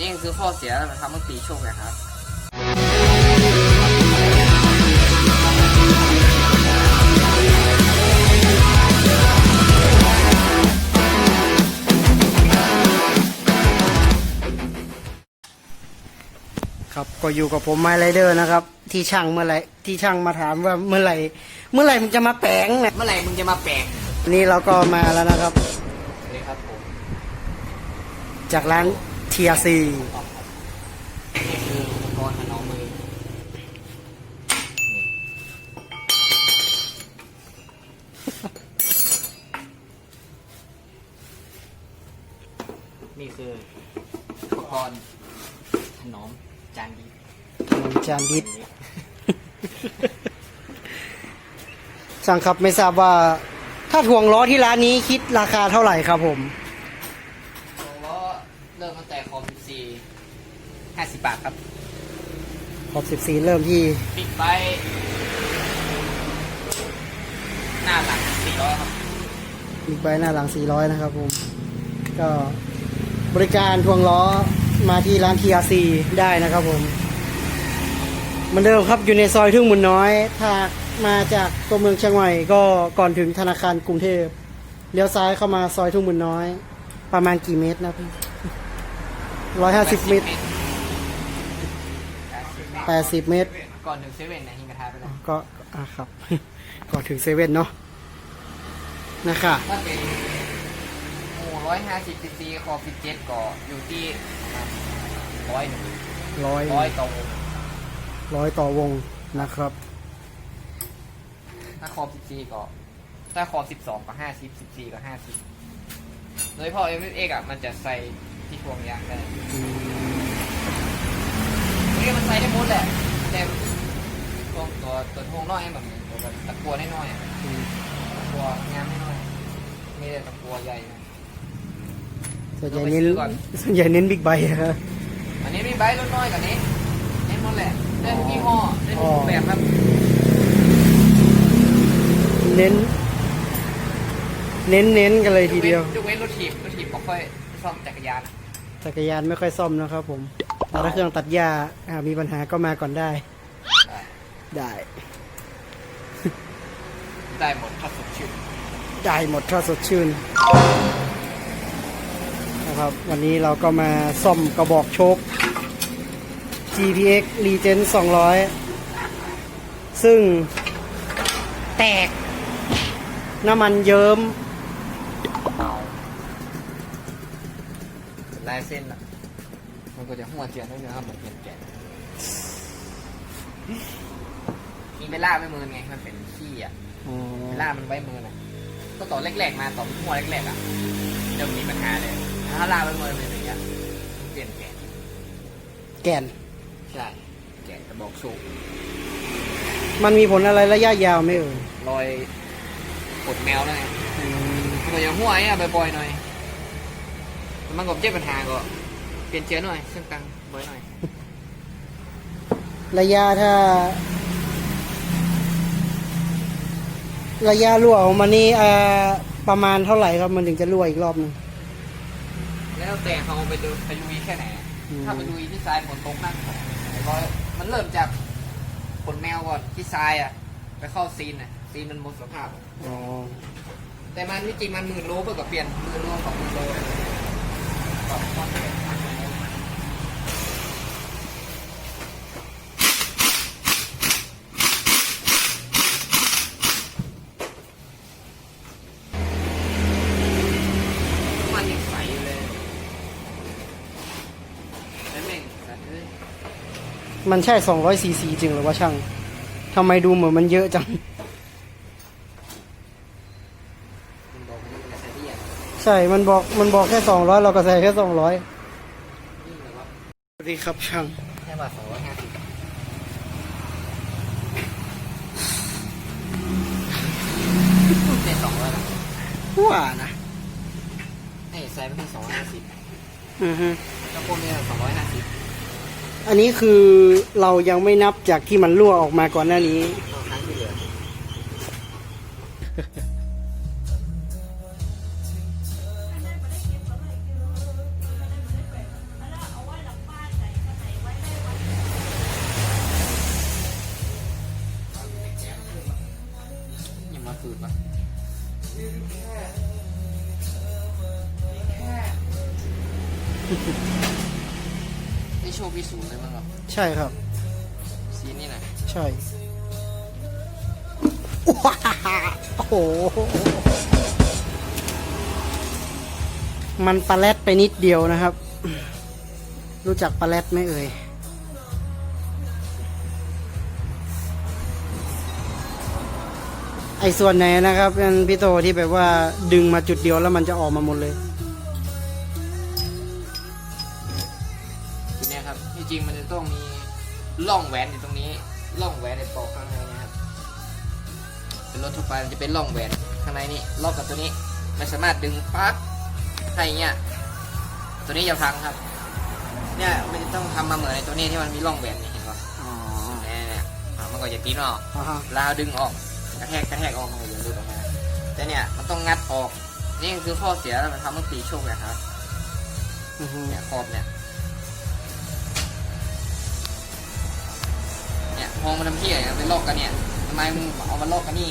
นี่คือข้อเสียนะครับเมื่อปีโชคนะครับครับก็อยู่กับผมไมไรเดอร์นะครับ ที่ช่างเมื่อไหรที่ช่างมาถามว่าเมื่อไหร่ เมื่อไหร่มึงจะมาแปลงเนี่ยเมื่อไหร่มึงจะมาแปลกนี่เราก็มาแล้วนะครับนี่ครับผมจากร้าน เทียซีนี่คืออุปกรณ์ถนอมมือนี่คืออุปกรณ์ถนอมจานดีถนนจานดิดสั่งครับไม่ทราบว่า ถ้าถ่วงล้อที่ร้านนี้คิดราคาเท่าไหร่ครับผม คอมซีห้าสิบบาทครับขอบ14เริ่มที่บิ๊กไบค์หน้าหลังสี่ร้อยครับบิ๊กไบค์หน้าหลัง 400 นะครับผม ก็บริการทวงล้อมาที่ร้าน TRC ได้นะครับผมเหมือนเดิมครับอยู่ในซอยทุ่งมุนน้อย ถ้ามาจากตัวเมืองเชียงใหม่ก็ก่อนถึงธนาคารกรุงเทพเลี้ยวซ้ายเข้ามาซอยทุ่งมุนน้อย ประมาณกี่เมตรนะพี่ ร้อยห้าสิบเมตรแปดสิบเมตร ก่อนถึงเซเว่นนะหิงกระทะไปแล้ว ก็อะครับ ก่อนถึงเซเว่นเนาะนะคะถ้าเป็นโอ้ร้อยห้าสิบซีซีคอฟิเจ็ตก็อยู่ที่ร้อยหนึ่งร้อยร้อยต่อวงร้อยต่อวงนะครับ ถ้าคอสิบซีก็ ถ้าคอสิบสองก็ห้าสิบสิบสี่ก็ห้าสิบโดยเฉพาะเอ็มเอ็กอะมันจะใส่ ที่พวงยางได้นี่มันใส่ได้หมดแหละแต่ตัวตัวตัวทวงน้อยแบบนี้ตัวตะกัวน้อยๆอะอืมตะกัวงามน้อยๆมีแต่ตะกัวใหญ่นะส่วนใหญ่เน้นเราไปซื้อก่อนส่วนใหญ่เน้นบิ๊กไบค์ครับอันนี้มีใบรถน้อยกว่านี้เน้นหมดแหละได้ทุกยี่ห้อได้ทุกรูปแบบครับ เน้น เน้นเน้นกันเลยทีเดียวยกเว้นรถถีบรถถีบก็ค่อยซ่อมจักรยาน จักรยานไม่ค่อยซ่อมนะครับผมแต่ถ้าเครื่องตัดหญ้าอ่ามีปัญหาก็มาก่อนได้ ได้ ได้หมดถ้าสดชื่นได้หมดถ้าสดชื่นนะครับ วันนี้เราก็มาซ่อมกระบอกโชค GPX Legend 200 ซึ่งแตกน้ำมันเยิ้ม ลายเส้นละมันก็จะหัวเจียนด้วยนะครับแบบเปลี่ยนแกะมีเบลล่าไม่มือไงมันเป็นขี้อะเบลล่ามันไว้มือน่ะก็ต่อแรกๆมาต่อหัวแรกๆอะจะมีปัญหาเลยถ้าล่าไว้มือเป็นอย่างเงี้ยเปลี่ยนแกะแกนใช่แกะกระบอกโชคมันมีผลอะไรระยะยาวไหมเอ่ยรอยขดแมวแล้วไงมันอย่างหัวไอ้อะบ่อยๆหน่อยแต่ มันก็เจ็บปัญหาก็เปลี่ยนเชื้อหน่อยเส้นตังบ่อยหน่อย ระยะถ้า ระยะรั่วของมันนี่เอ่อประมาณเท่าไหร่ครับมันถึงจะรั่วอีกรอบหนึง แล้วแต่เขาไปดูไปลุยแค่ไหน อืม ถ้าไปลุยที่ทรายฝนตกนั่นก็มันเริ่มจากขนแมวก่อนที่ทรายอะ ไปเข้าซีนอะ ซีนมันหมดสภาพ อ๋อแต่มันที่จริงมันหมื่นโลเพื่อกับเปลี่ยนหมื่นโลสองหมื่นโล มันยังใสอยู่เลยแล้วแม่งสัตว์เอ้ย มันใช่200ซีซีจริงหรือว่าช่างทำไมดูเหมือนมันเยอะจัง มันบอกมันจะใส่ที่อะ ใช่ มันบอกมันบอกแค่200เราก็ใส่แค่200นี่เหรอวะสวัสดีครับช่างแค่บาทสองร้อยห้าสิบเป็นสองร้อยละว่านะไอ้ไซส์มันเป็นสองร้อยห้าสิบอือฮึแล้วพวกนี้สองร้อยห้าสิบอันนี้คือเรายังไม่นับจากที่มันรั่วออกมาก่อนหน้านี้ นี่โชว์พิสูจน์เลยมั้งเหรอใช่ครับ ซีนนี่นะใช่ว้าวโอ้โห มันปลาแรดไปนิดเดียวนะครับ รู้จักปลาแรดไหมเอ่ยไอ้ส่วนไหนนะครับเป็นพี่โตที่แบบว่าดึงมาจุดเดียวแล้วมันจะออกมาหมดเลย รับที่จริงมันจะต้องมีร่องแหวนอยู่ตรงนี้ร่องแหวนในปอกข้างในนะครับเป็นรถทั่วไปมันจะเป็นร่องแหวนข้างในนี่รอบกับตัวนี้ไม่สามารถดึงปั๊บให้อย่างเงี้ยตัวนี้จะพังครับ เนี่ยมันจะต้องทำมาเหมือนในตัวนี้ที่มันมีร่องแหวนนี่เห็นป่ะอ๋อเนี่ยเนี่ยอะมันก็จะกินออกอ่าฮะลาวดึงออกกระแทกกระแทกออกมันก็จะหลุดออกมาแต่เนี่ยมันต้องงัดออกนี่คือข้อเสียแล้วมันทำให้ตีโชคนะครับอือฮึเนี่ยขอบเนี่ย เนี่ยมองมันทำเพี้ยเนี่ยไปลอกกันเนี่ยทำไมมึงเอามาลอกกันนี่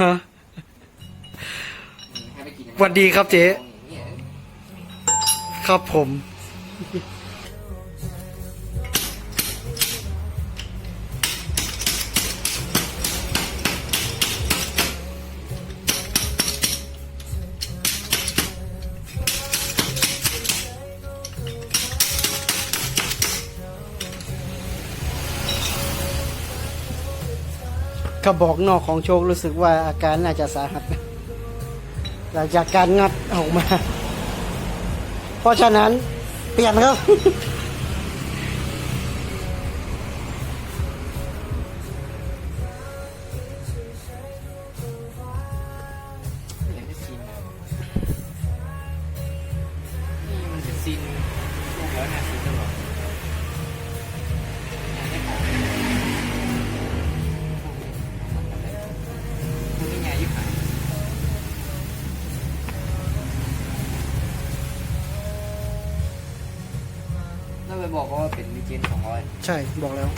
ฮะให้ไปกินสวัสดีครับเจ๊ ครับผม กระบอกนอกของโชครู้สึกว่าอาการน่าจะสาหัสหลังจากการงัดออกมา เพราะฉะนั้นเปลี่ยนครับ แล้วไปบอกว่าเป็นมีเจนสองร้อยใช่บอกแล้ว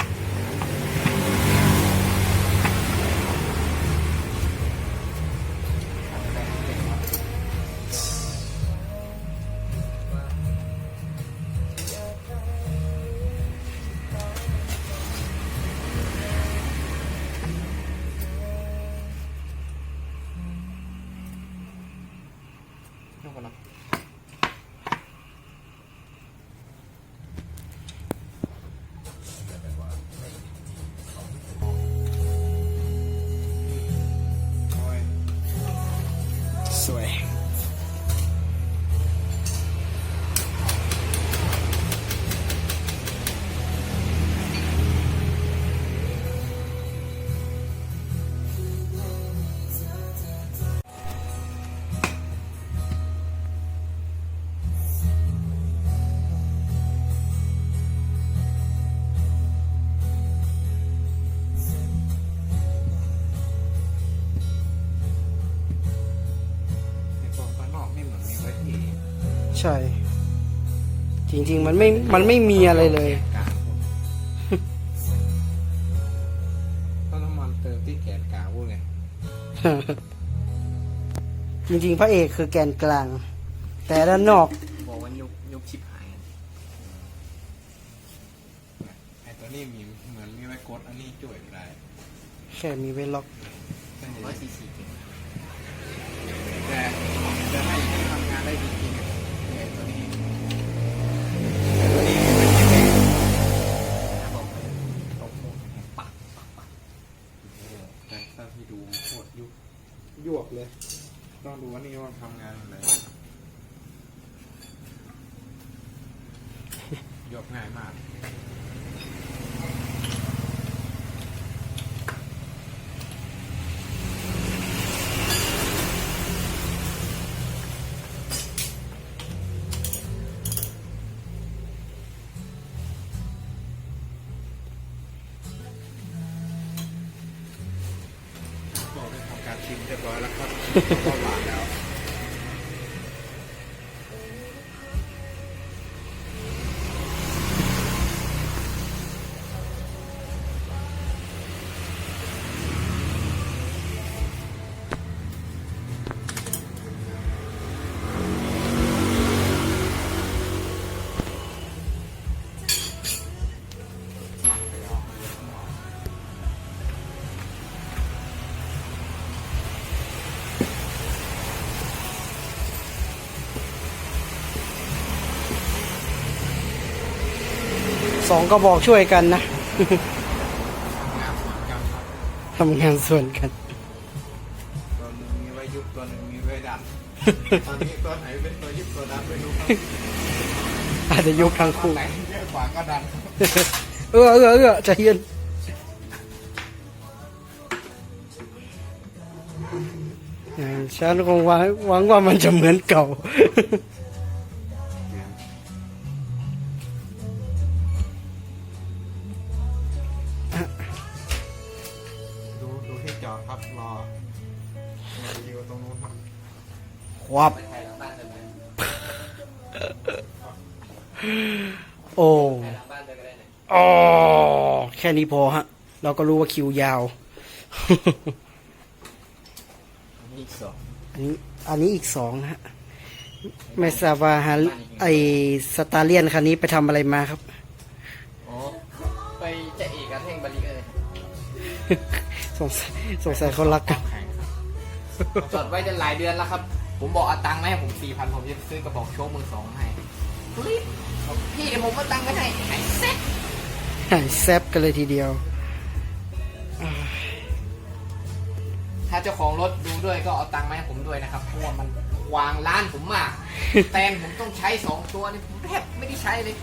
ช่ จริง ๆ มันไม่ มันไม่มีอะไรเลยกลางพวกต้องน้ำมันเติมที่แกนกลางพวกไงจริง ๆ พระเอกคือแกนกลาง แต่ด้านนอกบอกว่ายุบยุบชิบหาย ไอตัวนี้มีเหมือนมีไว้กดอันนี้จ่วยไม่ได้แค่มีไว้ล็อกร้อยสี่สี่เก่งแต่จะให้ให้ทำงานได้จริงๆอะไอตัวนี้ไอตัวนี้เป็นที่แรก นะบอกเลยตกหมดปักปักปัก แต่ถ้าที่ดูโคตรยุบยวกเลย ต้องดูว่านี่ว่า ทำงานอะไรยกง่ายมาก บอกได้ทำการชิมเรียบร้อยแล้วครับ สองก็บอกช่วยกันนะงานสวนกันครับทำงานส่วนกันตัวหนึงมีไว้ยุบตัวหนึงมีไว้ดันตอนนี้ตัวไหนเป็นตัวยุบตัวดันไม่รู้ครับอาจจะยกทั้งคู่ไหนเยอะกว่าก็ดันครับเออเออเออใจเย็นอย่างฉันคงหวังหวังว่ามันจะเหมือนเก่า วับไปไทยหลังบ้านเดิมเลยโอ้ไทยหลังบ้านเดิมก็ได้เนี่ยอ๋อแค่นี้พอฮะ เราก็รู้ว่าคิวยาวมีอีกสองอันนี้อันนี้อีกสองฮะไม่ทราบว่าฮะไอสตาเลียนคันนี้ไปทำอะไรมาครับอ๋อไปจะเอกกับเท่งบาลีเลยสงสัยสงสัยเขารักกันแข่งครับจอดไว้จะหลายเดือนแล้วครับ ผมบอกเอาตังค์มาให้ผมสี่พันผมจะซื้อกระบอกโชคมือสองให้เฮ้ยบอกพี่เดี๋ยวผมเอาตังค์ไปให้ไอ้เซ็ตหายแซบกันเลยทีเดียว ถ้าเจ้าของรถดูด้วยก็เอาตังค์มาให้ผมด้วยนะครับเพราะว่ามันวางร้านผมมากแตนผมต้องใช้สองตัวนี่ผมแทบไม่ได้ใช้เลย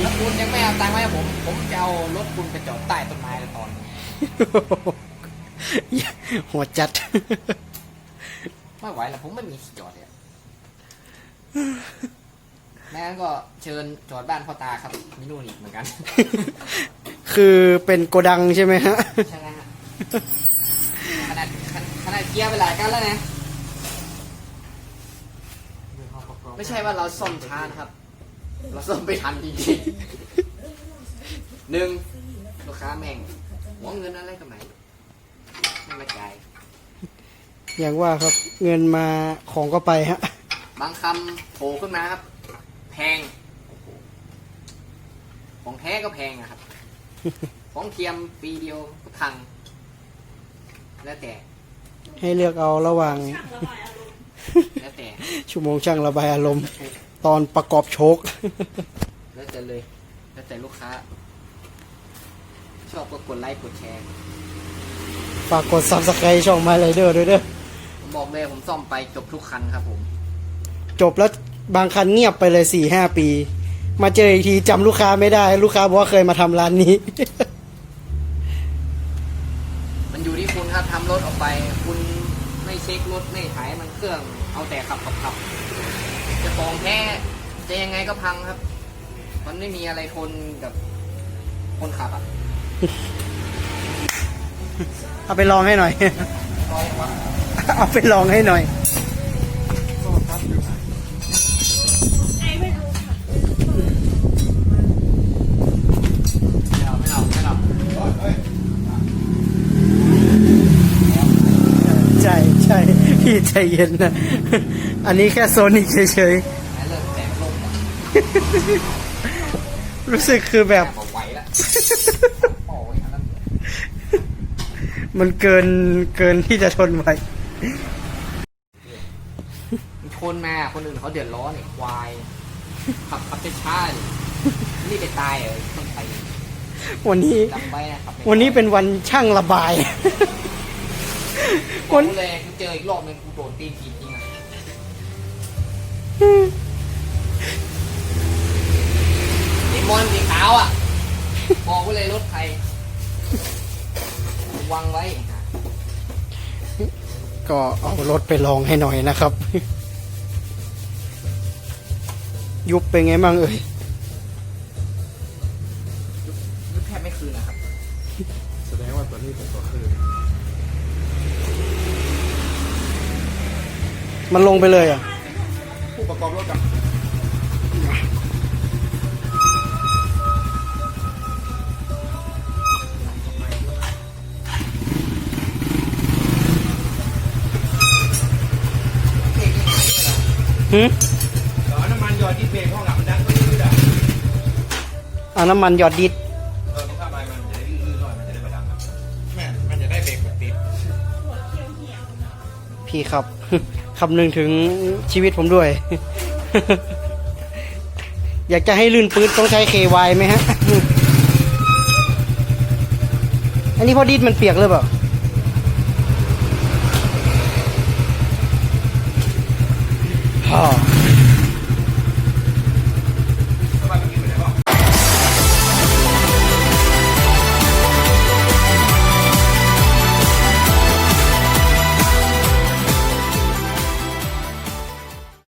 แล้วคุณยังไม่เอาตังค์มาให้ผม ผมจะเอารถคุณไปจอดใต้ต้นไม้แล้วตอนนี้ หัวจัด ไม่ไหวแล้วผมไม่มีที่จอดเลยอะแม่งั้นก็เชิญจอดบ้านพ่อตาครับมีนู่นอีกเหมือนกัน คือเป็นโกดังใช่ไหมฮะ ใช่ไหมฮะขนาดขนาดเกียร์ไปหลายกันแล้วนะไม่ใช่ว่าเราซ่อมช้านะครับ เราซ่อมไปทันจริงๆหนึ่งลูกค้าแม่งหวงเงินอะไรกับไหนไม่มาจ่าย อย่างว่าครับเงินมาของก็ไปฮะ บางคำโผล่ขึ้นมาครับ แพงโอ้โหของแท้ก็แพงอะครับ ของเทียมปีเดียวก็พัง แล้วแต่ ให้เลือกเอาระหว่าง แล้วแต่ ชั่วโมงช่างระบายอารมณ์ ตอนประกอบโชค แล้วแต่เลย แล้วแต่ลูกค้า ชอบก็กดไลค์กดแชร์ ฝากกด subscribe ช่อง My Rider ด้วยเด้อ ผมบอกเลยผมซ่อมไปจบทุกคันครับผม จบแล้วบางคันเงียบไปเลยสี่ห้าปี มาเจออีกทีจำลูกค้าไม่ได้ ลูกค้าบอกว่าเคยมาทำร้านนี้ มันอยู่ที่คุณครับทำรถออกไป คุณไม่เช็ครถไม่ถ่ายมันเครื่อง เอาแต่ขับขับขับจะของแท้จะยังไงก็พังครับ มันไม่มีอะไรทนกับคนขับอะ เอาไปลองให้หน่อยร้อยกว่า เอาไปลองให้หน่อยไม่เอาไม่เอาไม่เอาใช่ใช่พี่ใจเย็นนะ อันนี้แค่โซนิกเฉยให้เลิกแตกลมอะๆรู้สึกคือแบบบอกไหวละโอ้ยอันนั้นมันเกินเกินที่จะทนไหวมัน ชนมาคนอื่นเขาเดือดร้อนเนี่ยควาย ขับขับช้าๆดินี่ไปตายเหรอต้องไปวันนี้ จำไว้นะครับวันนี้เป็นวันช่างระบายวันเลยกูเจออีกรอบนึงกูโดนตีนทีจริงอะนี่บอลสีขาวอะบอกไว้เลยรถใครวางไว้ ก็เอารถไปลองให้หน่อยนะครับ ยุบเป็นไงบ้างเอ่ยยุบแทบไม่คืนนะครับ แสดงว่าตัวนี้เป็นตัวคลื่นมันลงไปเลยอะ ผู้ประกอบรถกับ หืมต่อน้ำมันหยอดที่เบรกห้องหลังมันดังก็ยืดอะเอาน้ำมันหยอดดิดเออมันเข้าไปมันจะได้ลื่นๆหน่อยมันจะได้ประดังครับแม่มันจะได้เบรกแบบติดพี่ครับ คำนึงถึงชีวิตผมด้วย อยากจะให้ลื่นปื๊ดต้องใช้ KY ไหมฮะ อันนี้พอดิดมันเปียกเลยเปล่า